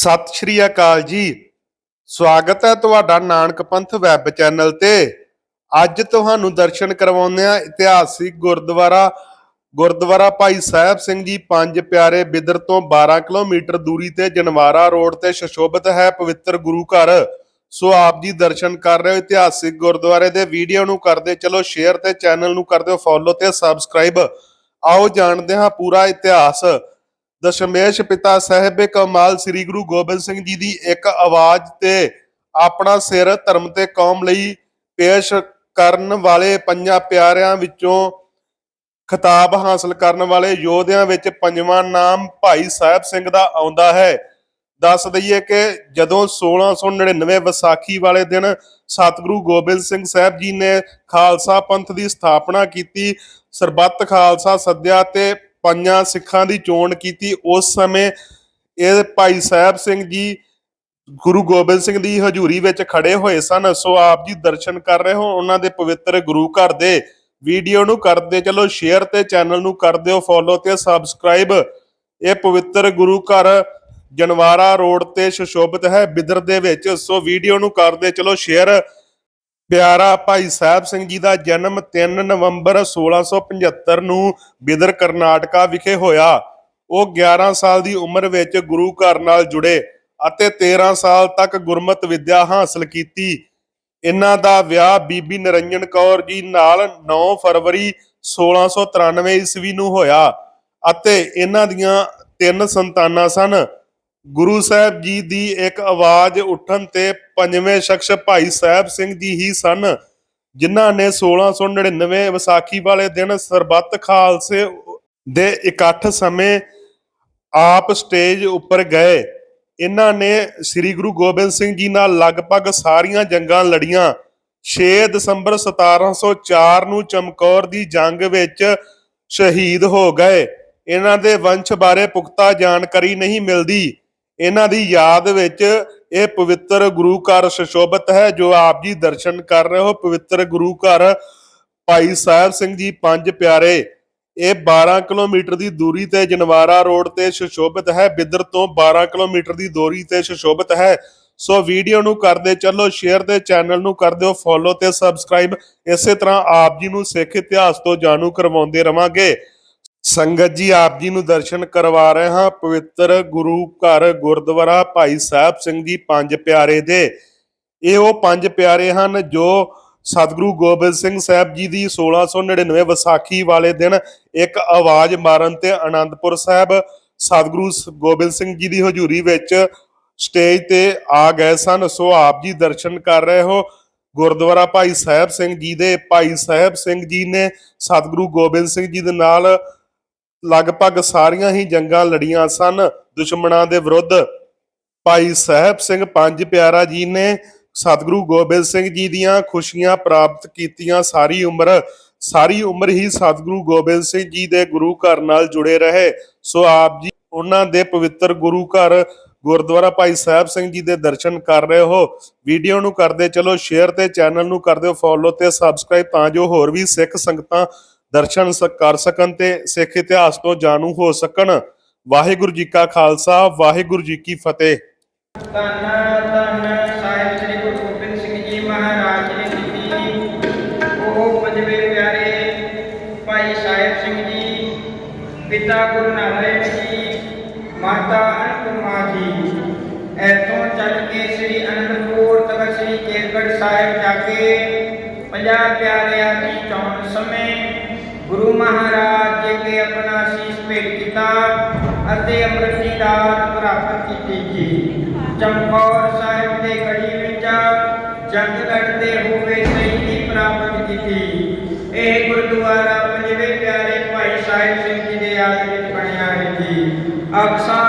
ਸਤਿ ਸ਼੍ਰੀ ਅਕਾਲ ਜੀ। ਸਵਾਗਤ ਹੈ ਤੁਹਾਡਾ ਨਾਨਕ ਪੰਥ ਵੈਬ ਚੈਨਲ ਤੇ। ਅੱਜ ਤੁਹਾਨੂੰ ਦਰਸ਼ਨ ਕਰਵਾਉਂਦੇ ਆ ਇਤਿਹਾਸਿਕ ਗੁਰਦੁਆਰਾ ਗੁਰਦੁਆਰਾ ਭਾਈ ਸਾਹਿਬ ਸਿੰਘ ਜੀ ਪੰਜ ਪਿਆਰੇ ਬਿਦਰ ਤੋਂ 12 ਕਿਲੋਮੀਟਰ ਦੂਰੀ ਤੇ ਜਨਵਾਰਾ ਰੋਡ ਤੇ ਸ਼ਸ਼ੋਭਤ ਹੈ ਪਵਿੱਤਰ ਗੁਰੂ ਘਰ। ਸੋ ਆਪ ਜੀ ਦਰਸ਼ਨ ਕਰ ਰਹੇ ਹੋ ਇਤਿਹਾਸਿਕ ਗੁਰਦੁਆਰੇ ਦੇ ਵੀਡੀਓ ਨੂੰ ਕਰਦੇ ਚਲੋ ਸ਼ੇਅਰ ਤੇ ਚੈਨਲ ਨੂੰ ਕਰ ਦਿਓ ਫੋਲੋ ਤੇ ਸਬਸਕ੍ਰਾਈਬ ਆਓ ਜਾਣਦੇ ਹਾਂ ਪੂਰਾ ਇਤਿਹਾਸ। ਦਸ਼ਮੇਸ਼ ਪਿਤਾ ਸਾਹਿਬ ਕਮਾਲ ਸ੍ਰੀ ਗੁਰੂ ਗੋਬਿੰਦ ਸਿੰਘ ਜੀ ਦੀ ਇੱਕ ਆਵਾਜ਼ ਤੇ ਆਪਣਾ ਸਿਰ ਧਰਮ ਤੇ ਕੌਮ ਲਈ ਪੇਸ਼ ਕਰਨ ਵਾਲੇ ਪੰਜਾਂ ਪਿਆਰਿਆਂ ਵਿੱਚੋਂ ਖਿਤਾਬ ਹਾਸਲ ਕਰਨ ਵਾਲੇ ਯੋਧਿਆਂ ਵਿੱਚ ਪੰਜਵਾਂ ਨਾਮ ਭਾਈ ਸਾਹਿਬ ਸਿੰਘ ਦਾ ਆਉਂਦਾ ਹੈ। ਦੱਸ ਦਈਏ ਕਿ ਜਦੋਂ 1699 ਵਿਸਾਖੀ ਵਾਲੇ ਦਿਨ ਸਤਿਗੁਰੂ ਗੋਬਿੰਦ ਸਿੰਘ ਸਾਹਿਬ ਜੀ ਨੇ ਖਾਲਸਾ ਪੰਥ ਦੀ ਸਥਾਪਨਾ ਕੀਤੀ, ਸਰਬੱਤ ਖਾਲਸਾ ਸੱਦਿਆ ਤੇ ਪੰਜਾਂ ਸਿੱਖਾਂ ਦੀ ਚੋਣ ਕੀਤੀ। ਉਸ ਸਮੇਂ ਇਹ ਭਾਈ ਸਾਹਿਬ ਸਿੰਘ ਜੀ ਗੁਰੂ ਗੋਬਿੰਦ ਸਿੰਘ ਦੀ ਹਜ਼ੂਰੀ ਵਿੱਚ ਖੜੇ ਹੋਏ ਸਨ। ਸੋ ਆਪ ਜੀ ਦਰਸ਼ਨ ਕਰ ਰਹੇ ਹੋ, ਉਹਨਾਂ ਦੇ ਪਵਿੱਤਰ ਗੁਰੂ ਘਰ ਦੇ। ਵੀਡੀਓ ਨੂੰ ਕਰਦੇ, ਚਲੋ ਸ਼ੇਅਰ ਤੇ ਚੈਨਲ ਨੂੰ ਕਰ ਦਿਓ ਫੋਲੋ ਤੇ ਸਬਸਕ੍ਰਾਈਬ ਇਹ ਪਵਿੱਤਰ ਗੁਰੂ ਘਰ ਜਨਵਾਰਾ ਰੋਡ ਤੇ ਸ਼ਸ਼ੋਭਿਤ ਹੈ, ਬਿਦਰ ਦੇ ਵਿੱਚ। ਸੋ ਵੀਡੀਓ ਨੂੰ ਕਰਦੇ, ਚਲੋ ਸ਼ੇਅਰ ਪਿਆਰਾ ਭਾਈ ਸਾਹਿਬ ਸਿੰਘ ਜੀ ਦਾ ਜਨਮ 3 ਨਵੰਬਰ 1675 ਨੂੰ ਬਿਦਰ ਕਰਨਾਟਕਾ ਵਿਖੇ ਹੋਇਆ। ਉਹ 11 ਸਾਲ ਦੀ ਉਮਰ ਵਿੱਚ ਗੁਰੂ ਘਰ ਨਾਲ ਜੁੜੇ ਅਤੇ 13 ਸਾਲ ਤੱਕ ਗੁਰਮਤ ਵਿੱਦਿਆ ਹਾਸਲ ਕੀਤੀ। ਇਹਨਾਂ ਦਾ ਵਿਆਹ ਬੀਬੀ ਨਰਿੰਜਨ ਕੌਰ ਜੀ ਨਾਲ 9 ਫਰਵਰੀ 1693 ਈਸਵੀ ਨੂੰ ਹੋਇਆ ਅਤੇ ਇਹਨਾਂ ਦੀਆਂ ਤਿੰਨ ਸੰਤਾਨਾਂ ਸਨ। ਗੁਰੂ ਸਾਹਿਬ ਜੀ ਦੀ ਇੱਕ ਆਵਾਜ਼ ਉੱਠਣ ਤੇ ਪੰਜਵੇਂ ਸ਼ਖਸ ਭਾਈ ਸਾਹਿਬ ਸਿੰਘ ਜੀ ਹੀ ਸਨ, ਜਿਨ੍ਹਾਂ ਨੇ 1699 ਵਿਸਾਖੀ ਵਾਲੇ ਦਿਨ ਸਰਬੱਤ ਖਾਲਸੇ ਦੇ ਇਕੱਠ ਸਮੇਂ ਆਪ ਸਟੇਜ ਉੱਪਰ ਗਏ। ਇਹਨਾਂ ਨੇ ਸ੍ਰੀ ਗੁਰੂ ਗੋਬਿੰਦ ਸਿੰਘ ਜੀ ਨਾਲ ਲਗਭਗ ਸਾਰੀਆਂ ਜੰਗਾਂ ਲੜੀਆਂ। 6 ਦਸੰਬਰ 1704 ਨੂੰ ਚਮਕੌਰ ਦੀ ਜੰਗ ਵਿੱਚ ਸ਼ਹੀਦ ਹੋ ਗਏ। ਇਹਨਾਂ ਦੇ ਵੰਸ਼ ਬਾਰੇ ਪੁਖਤਾ ਜਾਣਕਾਰੀ ਨਹੀਂ ਮਿਲਦੀ। ਇਹਨਾਂ ਦੀ ਯਾਦ ਵਿੱਚ ਇਹ ਪਵਿੱਤਰ ਗੁਰੂ ਘਰ ਸ਼ਸ਼ੋਭਤ ਹੈ, ਜੋ ਆਪ ਜੀ ਦਰਸ਼ਨ ਕਰ ਰਹੇ ਹੋ। ਪਵਿੱਤਰ ਗੁਰੂ ਘਰ ਭਾਈ ਸਾਹਿਬ ਸਿੰਘ ਜੀ, ਪੰਜ ਪਿਆਰੇ, ਇਹ 12 ਕਿਲੋਮੀਟਰ ਦੀ ਦੂਰੀ ਤੇ ਜਨਵਾਰਾ ਰੋਡ ਤੇ ਸ਼ਸ਼ੋਭਿਤ ਹੈ। ਬਿੱਦਰ ਤੋਂ 12 ਕਿਲੋਮੀਟਰ ਦੀ ਦੂਰੀ ਤੇ ਸ਼ਸ਼ੋਭਿਤ ਹੈ। ਸੋ ਵੀਡੀਓ ਨੂੰ ਕਰਦੇ ਚੱਲੋ, ਸ਼ੇਅਰ ਤੇ ਚੈਨਲ ਨੂੰ ਕਰ ਦਿਓ ਫੋਲੋ ਤੇ ਸਬਸਕ੍ਰਾਈਬ ਇਸੇ ਤਰ੍ਹਾਂ ਆਪ ਜੀ ਨੂੰ ਸਿੱਖ ਇਤਿਹਾਸ ਤੋਂ ਜਾਣੂ ਕਰਵਾਉਂਦੇ ਰਵਾਂਗੇ। ਸੰਗਤ ਜੀ, ਆਪ ਜੀ ਨੂੰ ਦਰਸ਼ਨ ਕਰਵਾ ਰਹੇ ਹਾਂ। ਪਵਿੱਤਰ ਗੁਰੂ ਘਰ ਗੁਰਦੁਆਰਾ ਭਾਈ ਸਾਹਿਬ ਸਿੰਘ ਜੀ, ਪੰਜ ਪਿਆਰੇ ਦੇ। ਇਹ ਉਹ ਪੰਜ ਪਿਆਰੇ ਹਨ ਜੋ ਸਤਿਗੁਰੂ ਗੋਬਿੰਦ ਸਿੰਘ ਸਾਹਿਬ ਜੀ ਦੀ 1699 ਵਿਸਾਖੀ ਵਾਲੇ ਦਿਨ ਇੱਕ ਆਵਾਜ਼ ਮਾਰਨ ਤੇ ਆਨੰਦਪੁਰ ਸਾਹਿਬ ਸਤਿਗੁਰੂ ਸ- ਗੋਬਿੰਦ ਸਿੰਘ ਜੀ ਦੀ ਹਜ਼ੂਰੀ ਵਿੱਚ ਸਟੇਜ ਤੇ ਆ ਗਏ ਸਨ। ਸੋ ਆਪ ਜੀ ਦਰਸ਼ਨ ਕਰ ਰਹੇ ਹੋ। ਗੁਰਦੁਆਰਾ ਭਾਈ ਸਾਹਿਬ ਸਿੰਘ ਜੀ ਦੇ ਭਾਈ ਸਾਹਿਬ ਸਿੰਘ ਜੀ ਨੇ ਸਤਿਗੁਰੂ ਗੋਬਿੰਦ ਸਿੰਘ ਜੀ ਦੇ ਨਾਲ ਲਗਭਗ ਸਾਰੀਆਂ ਹੀ ਜੰਗਾਂ ਲੜੀਆਂ ਸਨ। ਦੁਸ਼ਮਣਾਂ ਦੇ ਵਿਰੁੱਧ ਭਾਈ ਸਾਹਿਬ ਸਿੰਘ ਪੰਜ ਪਿਆਰਾ ਜੀ ਨੇ ਸਤਿਗੁਰੂ ਗੋਬਿੰਦ ਸਿੰਘ ਜੀ ਦੀਆਂ ਖੁਸ਼ੀਆਂ ਪ੍ਰਾਪਤ ਕੀਤੀਆਂ। ਸਾਰੀ ਉਮਰ ਸਾਰੀ ਉਮਰ ਹੀ ਸਤਿਗੁਰੂ ਗੋਬਿੰਦ ਸਿੰਘ ਜੀ ਦੇ ਗੁਰੂ ਘਰ ਨਾਲ ਜੁੜੇ ਰਹੇ। ਸੋ ਆਪ ਜੀ ਉਹਨਾਂ ਦੇ ਪਵਿੱਤਰ ਗੁਰੂ ਘਰ, ਗੁਰਦੁਆਰਾ ਭਾਈ ਸਾਹਿਬ ਸਿੰਘ ਜੀ ਦੇ ਦਰਸ਼ਨ ਕਰ ਰਹੇ ਹੋ। ਵੀਡੀਓ ਨੂੰ ਕਰਦੇ ਚਲੋ ਸ਼ੇਅਰ ਤੇ ਚੈਨਲ ਨੂੰ ਕਰਦੇ ਹੋ ਫੋਲੋ ਤੇ ਸਬਸਕ੍ਰਾਈਬ ਤਾਂ ਜੋ ਹੋਰ ਵੀ ਸਿੱਖ ਸੰਗਤਾਂ ਦਰਸ਼ਨ ਕਰ ਸਕਣ ਤੇ ਸਿੱਖ ਇਤਿਹਾਸ ਤੋਂ ਜਾਣੂ ਹੋ ਸਕਣ ਵਾਹਿਗੁਰੂ ਜੀ ਕਾ ਖਾਲਸਾ ਵਾਹਿਗੁਰੂ ਜੀ ਕੀ ਫਤਿਹ ਧੰਨ ਧੰਨ ਸਾਹਿਬ ਸ੍ਰੀ ਗੁਰੂ ਗੋਬਿੰਦ ਸਿੰਘ ਜੀ ਮਹਾਰਾਜ ਨੇ ਕੀਤੀ ਉਹ ਪੰਜਵੇਂ ਪਿਆਰੇ ਭਾਈ ਸਾਹਿਬ ਸਿੰਘ ਜੀ ਪਿਤਾ ਗੁਰੂ ਨਾਨਕ ਜੀ ਮਾਤਾ ਅਨੰਤਮਾ ਜੀ ਐਤੋਂ ਚੱਲ ਕੇ ਸ੍ਰੀ ਅਨੰਦਪੁਰ ਤਖਤ ਸ੍ਰੀ ਕੇਸਗੜ੍ਹ ਸਾਹਿਬ ਜਾ ਕੇ ਪੰਜਾਹ ਪਿਆਰਿਆਂ ਦੀ ਚੌਣ ਸਮੇਂ ਗੁਰੂ ਮਹਾਰਾਜ ਜੀ ਕੇ ਆਪਣਾ ਸੀਸ ਭੇਟ ਕੀਤਾ ਅਤੇ ਅੰਮ੍ਰਿਤ ਦੀ ਦਾਤ ਪ੍ਰਾਪਤ ਕੀਤੀ ਜੀ। ਚਮਕੌਰ ਸਾਹਿਬ ਦੇ ਗੜੀ ਵਿੱਚ ਜੰਗ ਲੜਦੇ ਹੋਏ ਸ਼ਹੀਦੀ ਪ੍ਰਾਪਤ ਕੀਤੀ। ਇਹ ਗੁਰਦੁਆਰਾ ਪੰਜਵੇਂ ਪਿਆਰੇ ਭਾਈ ਸਾਹਿਬ ਸਿੰਘ ਜੀ ਦੇ ਯਾਦ ਵਿੱਚ ਬਣਿਆ ਹੈ ਜੀ। ਅਕਸਾ